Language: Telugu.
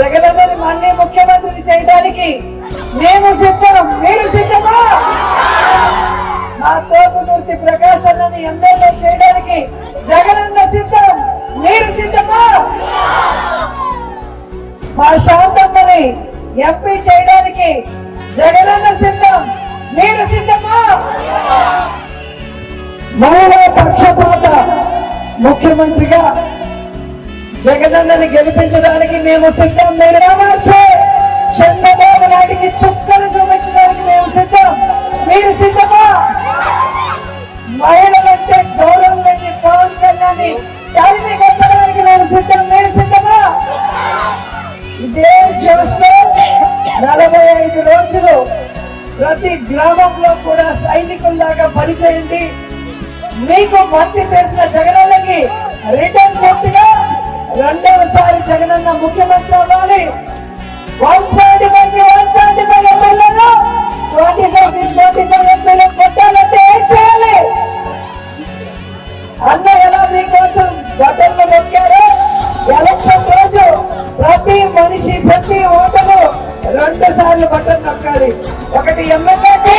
జగనన్నని మళ్ళీ ముఖ్యమంత్రిని చేయడానికి మేము సిద్ధం మీరు సిద్ధమా? మా తోపుదుర్తి ప్రకాశాలను అన్నని ఎమ్మెల్యే చేయడానికి జగనన్న సిద్ధం మీరు సిద్ధమా? మా శాంతమ్మని ఎంపీ చేయడానికి జగనన్న సిద్ధం మీరు సిద్ధమా? మహిళా పక్షపాత ముఖ్యమంత్రిగా జగనన్నని గెలిపించడానికి మేము సిద్ధం మీరు రామర్చే చంద్రబాబు నాయుడికి చుక్కలు చూపించడానికి మేము సిద్ధం. మీరు సిద్ధమా? మహిళలంటే గౌరవం లేని పవన్ కళ్యాణ్ తల్లి కట్టడానికి మేము సిద్ధం మీరు సిద్ధమా? ఇదే జోష్లో నలభై ఐదు రోజులు ప్రతి గ్రామంలో కూడా సైనికుల్లాగా పనిచేయండి. మీకు మంచి చేసిన జగనన్నకి రిటర్న్ పూర్తిగా రెండవసారి ముఖ్యమంత్రి అవ్వాలి. One seventy five one seventy five ఎమ్మెల్యేలు twenty five twenty five MLA కొట్టాలంటే ఏం చేయాలి? అన్న ఎలా మీకోసం బటన్లు నొక్కారు? ఎలక్షన్ రోజు ప్రతి మనిషి ప్రతి ఓటరు రెండు సార్లు బట్టలు నొక్కాలి. ఒకటి ఎమ్మెల్యేకి